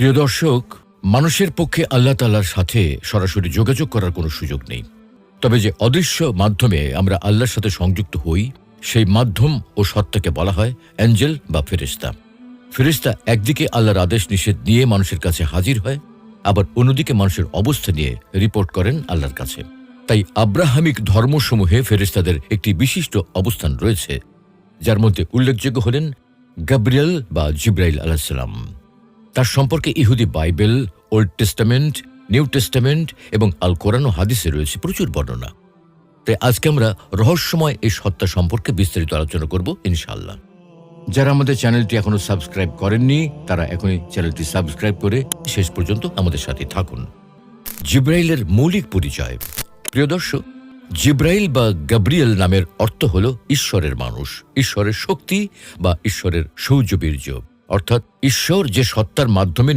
প্রিয় দর্শক, মানুষের পক্ষে আল্লাহ তাল্লার সাথে সরাসরি যোগাযোগ করার কোনো সুযোগ নেই। তবে যে অদৃশ্য মাধ্যমে আমরা আল্লাহর সাথে সংযুক্ত হই, সেই মাধ্যম ও সত্তাকে বলা হয় অ্যাঞ্জেল বা ফেরিস্তা ফেরিস্তা একদিকে আল্লাহর আদেশ নিষেধ নিয়ে মানুষের কাছে হাজির হয়, আবার অন্যদিকে মানুষের অবস্থা নিয়ে রিপোর্ট করেন আল্লাহর কাছে। তাই আব্রাহামিক ধর্মসমূহে ফেরিস্তাদের একটি বিশিষ্ট অবস্থান রয়েছে, যার মধ্যে উল্লেখযোগ্য হলেন গাব্রিয়েল বা জিব্রাইল আলাহিসাল্লাম তার সম্পর্কে ইহুদি Bible, Old Testament, New Testament এবং আল কোরআন ও হাদিসে রয়েছে প্রচুর বর্ণনা। তাই আজকে আমরা রহস্যময় এই সত্তা সম্পর্কে বিস্তারিত আলোচনা করব ইনশাল্লাহ যারা আমাদের চ্যানেলটি এখনও সাবস্ক্রাইব করেননি, তারা এখনই চ্যানেলটি সাবস্ক্রাইব করে শেষ পর্যন্ত আমাদের সাথে থাকুন। জিব্রাইলের মৌলিক পরিচয়। প্রিয় দর্শক, জিব্রাইল বা গাব্রিয়েল নামের অর্থ হল ঈশ্বরের মানুষ, ঈশ্বরের শক্তি বা ঈশ্বরের সৌর্যবীর্য অর্থাৎ ঈশ্বর যে সত্তার মাধ্যমে